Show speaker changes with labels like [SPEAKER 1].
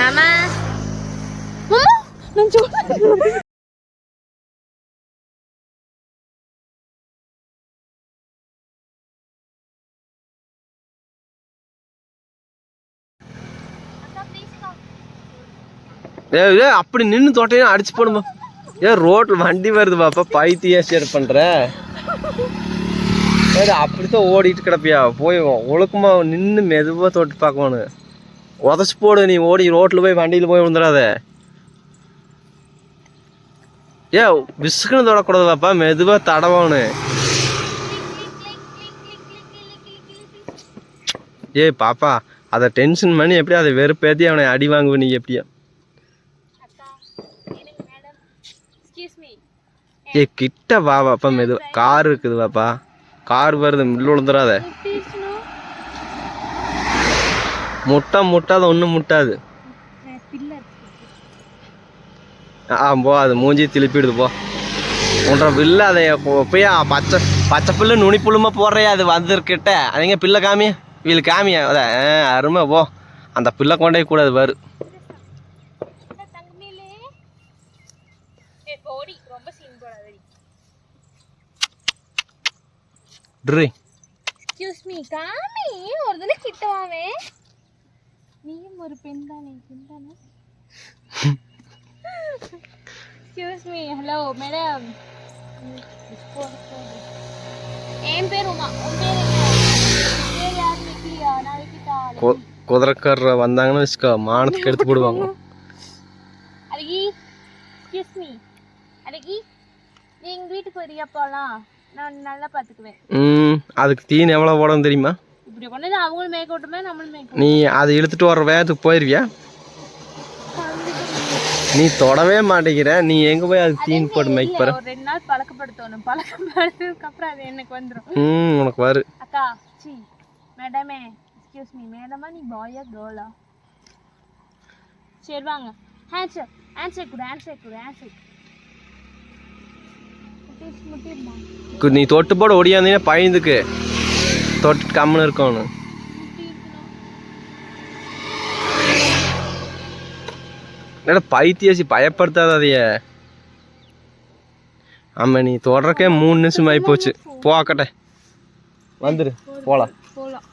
[SPEAKER 1] மாமா மாமா நான்
[SPEAKER 2] ஏ அப்படி நின்று தோட்டையும் அடிச்சு போடுமா. ஏ ரோட்ல வண்டி வருது பாப்பா. பைத்தியா ஷேர் பண்ற? அப்படித்தான் ஓடிட்டு கிடப்பியா? போய் ஒழுக்கமா நின்று மெதுவா தொட்டு பார்க்கணும் உதச்சு போடு நீ ஓடி ரோட்ல போய் வண்டியில போய் விழுந்துடாத ஏ விசுக்குன்னு தொடக்கூடாது பாப்பா மெதுவா தடவணும். ஏய் பாப்பா அதை டென்ஷன் பண்ணி எப்படி அதை வெறுப்பேத்தி அவனை அடி வாங்குவ நீ எப்படியா? ஏ கிட்ட வா பாப்பா மெது கார் இருக்குது பாப்பா கார் வருது உள்ள விழுந்துடாத முட்டா முட்டாத ஒன்றும் முட்டாது. ஆ போ அது மூஞ்சி திருப்பிடுது போ. உன்ற பில்ல அதை எப்பயா பச்சை பச்சை புல்லு நுனி புல்லுமா போடுறியா அது வந்துருக்கிட்ட. அதுங்க பிள்ளை காமி வீல் காமியா? அத ஆ, அருமை போ. அந்த பிள்ளை கொண்டே கூடாது பாரு. ட்ரீ.
[SPEAKER 1] எக்ஸ்கியூஸ் மீ காமி. ஓ தடவை கிட்ட வாவே நீயும் ஒரு பெண் தானே பெண் தானே? எக்ஸ்கியூஸ் மீ ஹலோ மேடம் என் பேர் உமா உன் பேர் பேர் யார் நிக்கலையா நாளைக்கு தாளே
[SPEAKER 2] கு குதிரைக்காரர் வந்தாங்கன்னு வச்சுக்கோ மானத்துக்கு எடுத்து போடுவாங்க.
[SPEAKER 1] அழகி எக்ஸ்கியூஸ் மீ அழகி நீ எங்கள் வீட்டுக்கு வரியா போகலாம் நான் நல்லா பார்த்துக்குவேன்
[SPEAKER 2] ம் அதுக்கு தீன் எவ்வளோ போடணும் தெரியுமா?
[SPEAKER 1] இப்படி வந்து அவங்களும் மேய்க்க விட்டுமே நம்மளும் மேய்க்க
[SPEAKER 2] நீ அதை இழுத்துட்டு வர வேகத்துக்கு போயிருவியா? நீ தொடவே மாட்டேங்கிற. நீ எங்க போய் அதுக்கு தீன் போட்டு மேய்க்க போற?
[SPEAKER 1] ஒரு ரெண்டு நாள் பழக்கப்படுத்தணும். பழக்கப்படுத்ததுக்கு அப்புறம் அது எனக்கு வந்துடும்
[SPEAKER 2] ம் உனக்கு வரு.
[SPEAKER 1] அக்கா சி மேடமே எக்ஸ்கியூஸ் மீ மேடமா நீ பாயா கேர்ளா சரி வாங்க. ஹேண்ட்ஷேக் ஹேண்ட்ஷேக் கொடு ஹேண்ட்ஷேக் கொடு ஹேண்ட்ஷேக்
[SPEAKER 2] நீ தொட்டு போட ஒடியாந்தீங்கன்னா பயந்துக்கு. தொட்டு கம்முன்னு இருக்கணும்.
[SPEAKER 1] முட்டி
[SPEAKER 2] என்னடா பைத்தியாசி பயப்படுத்தாத அதைய. ஆமா நீ தொடறக்கே மூணு நிமிஷம் ஆகி போச்சு போக்கட்டே வந்துரு போலாம்.
[SPEAKER 1] போகலாம்